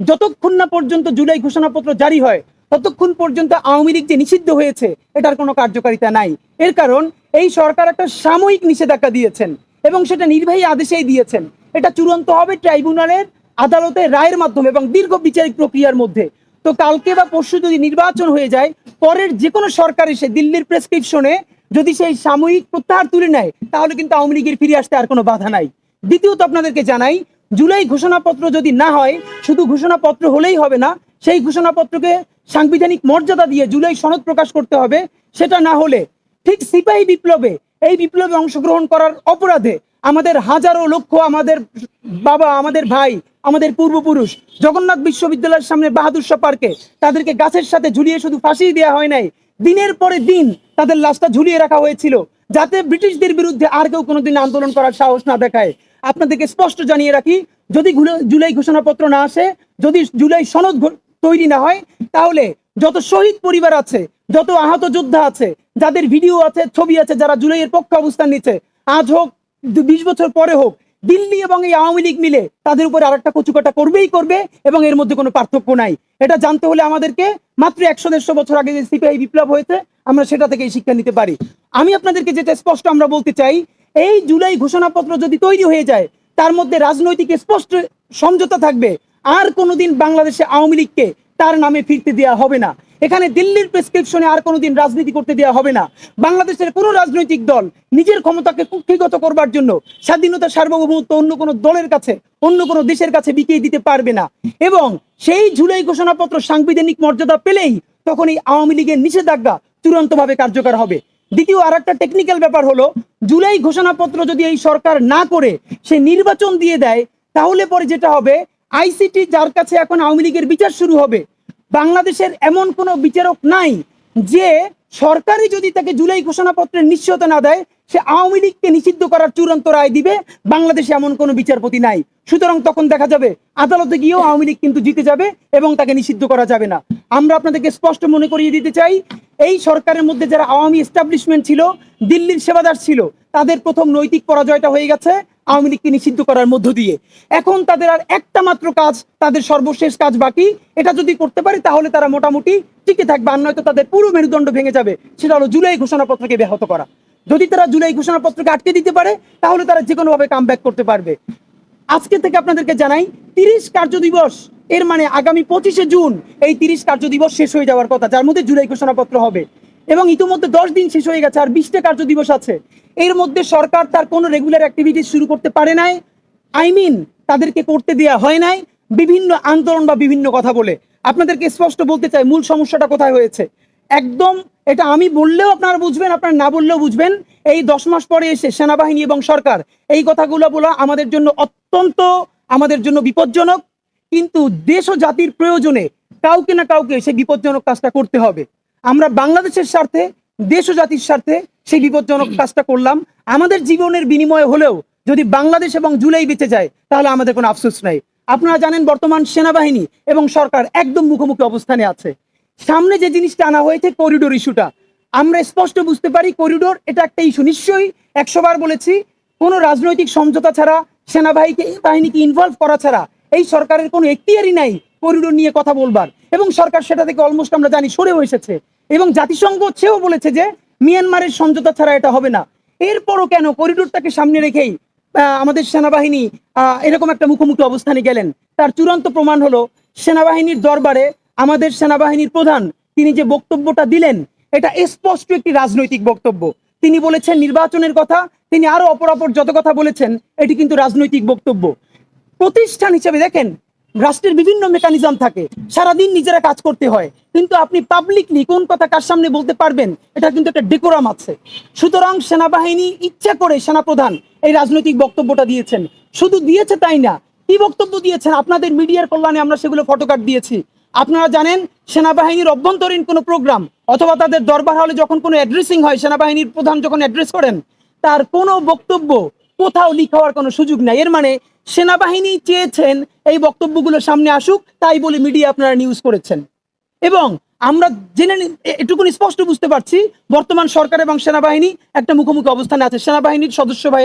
যতক্ষণ না পর্যন্ত জুলাই ঘোষণাপত্র জারি হয়, ততক্ষণ পর্যন্ত আওয়ামী লীগ যে নিষিদ্ধ হয়েছে, এটার কোনো কার্যকারিতা নাই। এর কারণ, এই সরকার একটা সাময়িক নিষেধাজ্ঞা দিয়েছেন এবং সেটা নির্বাহী আদেশেই দিয়েছেন। এটা চূড়ান্ত হবে ট্রাইব্যুনালের আদালতে রায়ের মাধ্যমে এবং দীর্ঘ বিচারিক প্রক্রিয়ার মধ্যে। তো কালকে বা পরশু যদি নির্বাচন হয়ে যায়, পরের যে কোনো সরকার এসে দিল্লির প্রেসক্রিপশনে যদি সেই সাময়িক প্রত্যাহার তুলে নেয়, তাহলে কিন্তু আওয়ামী লীগের ফিরে আসতে আর কোনো বাধা নাই। দ্বিতীয়ত আপনাদেরকে জানাই জুলাই ঘোষণাপত্র যদি না হয়, শুধু ঘোষণাপত্র হলেই হবে না, সেই ঘোষণাপত্রকে সাংবিধানিক মর্যাদা দিয়ে জুলাই সনদ প্রকাশ করতে হবে, সেটা না হলে ঠিক সিপাহী বিপ্লবে এই বিপ্লবে অংশগ্রহণ করার অপরাধে আমাদের হাজারো লক্ষ আমাদের বাবা, আমাদের ভাই, আমাদের পূর্বপুরুষ জগন্নাথ বিশ্ববিদ্যালয়ের সামনে বাহাদুর শাহ পার্কে তাদেরকে গাছের সাথে ঝুলিয়ে শুধু ফাঁসি দেওয়া হয় নাই, দিনের পরে দিন তাদের লাশটা ঝুলিয়ে রাখা হয়েছিল। যাতে ব্রিটিশদের বিরুদ্ধে আর কেউ কোনোদিন আন্দোলন করার সাহস না দেখায়। আপনাদেরকে স্পষ্ট জানিয়ে রাখি, যদি জুলাই ঘোষণাপত্র না আসে, যদি জুলাই সনদ তৈরি না হয়, তাহলে যত শহীদ পরিবার আছে, যত আহত যোদ্ধা আছে, যাদের ভিডিও আছে, ছবি আছে, যারা জুলাইয়ের পক্ষে অবস্থান নিচ্ছে, আজ হোক বিশ বছর পরে হোক দিল্লি এবং এই আওয়ামী লীগ মিলে তাদের উপরে আরেকটা কচুকাটা করবেই করবে এবং এর মধ্যে কোনো পার্থক্য নাই। এটা জানতে হলে আমাদেরকে মাত্র একশো দেড়শো বছর আগে যে সিপিআই বিপ্লব হয়েছে, আমরা সেটা থেকে এই শিক্ষা নিতে পারি। আমি আপনাদেরকে যেটা স্পষ্ট আমরা বলতে চাই, এই জুলাই ঘোষণাপত্র যদি তৈরি হয়ে যায়, তার মধ্যে রাজনৈতিক স্পষ্ট সমঝোতা থাকবে। আর কোনোদিন বাংলাদেশে আওয়ামী লীগকে তার নামে ফিরতে দেওয়া হবে না। এখানে দিল্লির প্রেসক্রিপশনে আর কোনোদিন রাজনীতি করতে দেওয়া হবে না। বাংলাদেশের কোনো রাজনৈতিক দল নিজের ক্ষমতাকে কুক্ষিগত করবার জন্য স্বাধীনতা সার্বভৌমত্ব অন্য কোনো দলের কাছে, অন্য কোনো দেশের কাছে বিকিয়ে দিতে পারবে না। এবং সেই জুলাই ঘোষণাপত্র সাংবিধানিক মর্যাদা পেলেই তখন এই আওয়ামী লীগের নিষেধাজ্ঞা চূড়ান্তভাবে কার্যকর হবে। দ্বিতীয় আর একটা টেকনিক্যাল ব্যাপার হলো জুলাই ঘোষণাপত্র যদি এই সরকার না করে, সে নির্বাচন দিয়ে দেয়, তাহলে পরে যেটা হবে আইসিটি যার কাছে এখন আওয়ামী লীগের বিচার শুরু হবে, বাংলাদেশের এমন কোনো বিচারক নাই যে সরকারই যদি তাকে জুলাই ঘোষণাপত্রের নিশ্চয়তা না দেয়, সে আওয়ামী লীগকে নিষিদ্ধ করার চূড়ান্ত রায় দিবে, বাংলাদেশে এমন কোনো বিচারপতি নাই। সুতরাং তখন দেখা যাবে, আদালতে গিয়েও আওয়ামী লীগ কিন্তু জিতে যাবে এবং তাকে নিষিদ্ধ করা যাবে না। আমরা আপনাদেরকে স্পষ্ট মনে করিয়ে দিতে চাই, এই সরকারের মধ্যে যারা আওয়ামী এস্টাবলিশমেন্ট ছিল, দিল্লির সেবাদার ছিল, তাদের প্রথম নৈতিক পরাজয়টা হয়ে গেছে। আওয়ামী লীগকে নিষিদ্ধ করার মধ্য দিয়ে। এখন তাদের আর একটা মাত্র কাজ, তাদের সর্বশেষ কাজ বাকি। এটা যদি করতে পারে, তাহলে তারা মোটামুটি টিকে থাকবে, আর নয়তো তাদের পুরো মেরুদণ্ড ভেঙে যাবে। সেটা হলো জুলাই ঘোষণাপত্রকে ব্যাহত করা। যদি তারা জুলাই ঘোষণাপত্রকে আটকে দিতে পারে, তাহলে তারা যে কোনোভাবে কাম করতে পারবে। আজকে থেকে আপনাদেরকে জানাই, তিরিশ কার্য দিবস, এর মানে আগামী পঁচিশে জুন, এই তিরিশ কার্য দিবস শেষ হয়ে যাওয়ার কথা, যার মধ্যে জুলাই ঘোষণাপত্র হবে। এবং ইতিমধ্যে দশ দিন শেষ হয়ে গেছে, আর বিশটা কার্য দিবস আছে। এর মধ্যে সরকার তার কোনো রেগুলার অ্যাক্টিভিটি শুরু করতে পারে নাই। আই মিন তাদেরকে করতে দেওয়া হয় নাই। বিভিন্ন আন্দোলন বা বিভিন্ন কথা বলে। আপনাদেরকে স্পষ্ট বলতে চাই, মূল সমস্যাটা কোথায় হয়েছে? একদম এটা আমি বললেও আপনারা বুঝবেন, আপনারা না বললেও বুঝবেন। এই দশ মাস পরে এসে সেনাবাহিনী এবং সরকার এই কথাগুলো বলা আমাদের জন্য অত্যন্ত, আমাদের জন্য বিপজ্জনক। কিন্তু দেশ ও জাতির প্রয়োজনে কাউকে না কাউকে সেই বিপজ্জনক কাজটা করতে হবে। আমরা বাংলাদেশের স্বার্থে, দেশ ও জাতির স্বার্থে সেই বিপজ্জনক কাজটা করলাম। আমাদের জীবনের বিনিময়ে হলেও যদি বাংলাদেশ এবং জুলাই বেঁচে যায়, তাহলে আমাদের কোনো আফসোস নাই। আপনারা জানেন বর্তমান সেনাবাহিনী এবং সরকার একদম মুখোমুখি অবস্থানে আছে। সামনে যে জিনিসটা আনা হয়েছে করিডোর ইস্যুটা আমরা স্পষ্ট বুঝতে পারি করিডোর এটা একটা ইস্যু নিশ্চয়ই একশোবার বলেছি, কোনো রাজনৈতিক সমঝোতা ছাড়া সেনাবাহিনীকে বাহিনীকে ইনভলভ করা ছাড়া এই সরকারের কোনো এখতিয়ারই নাই করিডোর নিয়ে কথা বলবার। এবং সরকার সেটা থেকে অলমোস্ট আমরা জানি সরেও এসেছে। এবং জাতিসংঘ সেও বলেছে যে মিয়ানমারের সমঝোতা ছাড়া এটা হবে না। এরপরও কেন করিডোরটাকে সামনে রেখেই আমাদের সেনাবাহিনী এরকম একটা মুখোমুখি অবস্থানে গেলেন? তার চূড়ান্ত প্রমাণ হলো, সেনাবাহিনীর দরবারে আমাদের সেনাবাহিনীর প্রধান, তিনি যে বক্তব্যটা দিলেন, এটা স্পষ্ট একটি রাজনৈতিক বক্তব্য। তিনি বলেছেন নির্বাচনের কথা, তিনি আরও অপরাপর যত কথা বলেছেন, এটি কিন্তু রাজনৈতিক বক্তব্য। প্রতিষ্ঠান হিসেবে দেখেন রাষ্ট্রের বিভিন্ন মেকানিজম থাকে। সারাদিন নিজেরা কাজ করতে হয়। কিন্তু আপনি পাবলিকলি কোন কথা কার সামনে বলতে পারবেন এটা কিন্তু একটা ডেকোরাম আছে। সুতরাং সেনাবাহিনী ইচ্ছা করে সেনাপ্রধান এই রাজনৈতিক বক্তব্যটা দিয়েছেন। শুধু দিয়েছে তাই না, কি বক্তব্য দিয়েছেন? আপনাদের মিডিয়ার কল্যাণে আমরা সেগুলো ফটোকার্ড দিয়েছি। আপনারা জানেন, সেনাবাহিনীর অভ্যন্তরীণ কোনো প্রোগ্রাম অথবা তাদের দরবার হলে যখন কোনো অ্যাড্রেসিং হয়, সেনাবাহিনীর প্রধান যখন অ্যাড্রেস করেন, তার কোনো বক্তব্য কোথাও লিক হওয়ার কোনো সুযোগ নাই। এর মানে সেনাবাহিনী চেয়েছেন এই বক্তব্যগুলো সামনে আসুক, তাই বলে মিডিয়া আপনারা নিউজ করেছেন। এবং আমরা জেনে এটুকুন স্পষ্ট বুঝতে পারছি, বর্তমান সরকার এবং সেনাবাহিনী একটা মুখোমুখি অবস্থানে আছে। সেনাবাহিনীর সদস্য ভাইয়েরা